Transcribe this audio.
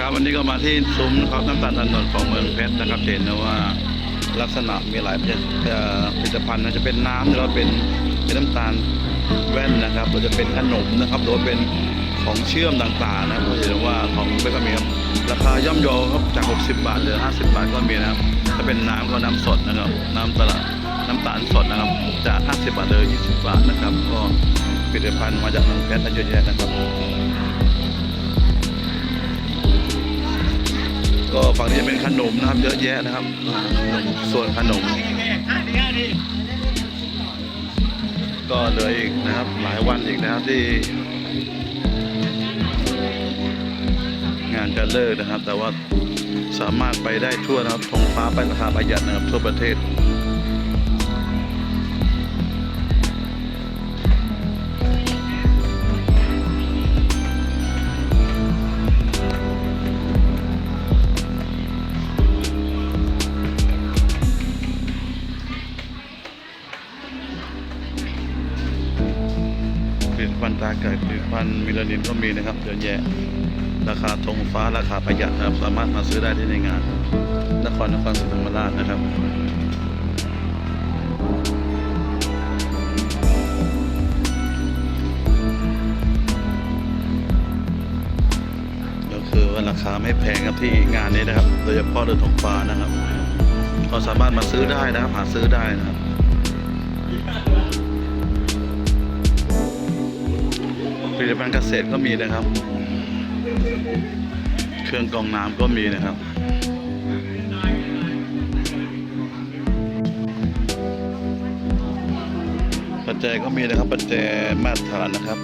ครับวันนี้ก็มาที่ซุ้มนะครับน้ำตาลถนนของเมืองเพชรนะครับเห็นนะว่าลักษณะมีหลายผลิตเอ่อผลิตภัณฑ์นะจะเป็นน้ำหรือว่าเป็นเป็นน้ำตาลแว่นนะครับหรือจะเป็นขนมนะครับหรือว่าเป็นของเชื่อมต่างๆนะครับเห็นว่าของเพชรก็มีครับราคาย่อมเยาครับจาก 60 บาทเหลือ 50 บาทก็มีนะครับถ้าเป็นน้ำก็น้ำสดนะครับ น้ำตลาดน้ำตาลสดนะครับจาก 50 บาทเหลือ 20 บาทนะครับ ก็ผลิตภัณฑ์มาจากเมืองเพชรเยอะแยะนะครับ ฝั่งนี้จะเป็นขนมนะครับ เยอะแยะนะครับ ส่วนขนม ก็เหลืออีกนะครับ หลายวันอีกนะครับที่ งานจะเลิกนะครับ แต่ว่าสามารถไปได้ทั่วนะครับทงฟ้าไปราคาประหยัดนะครับทั่วประเทศ ผลิตภัณฑ์ตาไก่ผลิตภัณฑ์มิลานินก็มีนะครับเยอะแยะ ราคาธงฟ้าราคาประหยัดนะครับ สามารถมาซื้อได้ที่ในงาน นครนครศรีธรรมราชนะครับก็คือว่าราคาไม่แพงครับที่งานนี้นะครับ โดยเฉพาะเรือธงฟ้านะครับ ก็สามารถมาซื้อได้นะครับ หาซื้อได้นะครับ ผลิตภัณฑ์เกษตรก็มีนะครับ เครื่องกรองน้ำก็มีนะครับปัจจัยก็มีนะครับปัจจัยมาตรฐานนะครับ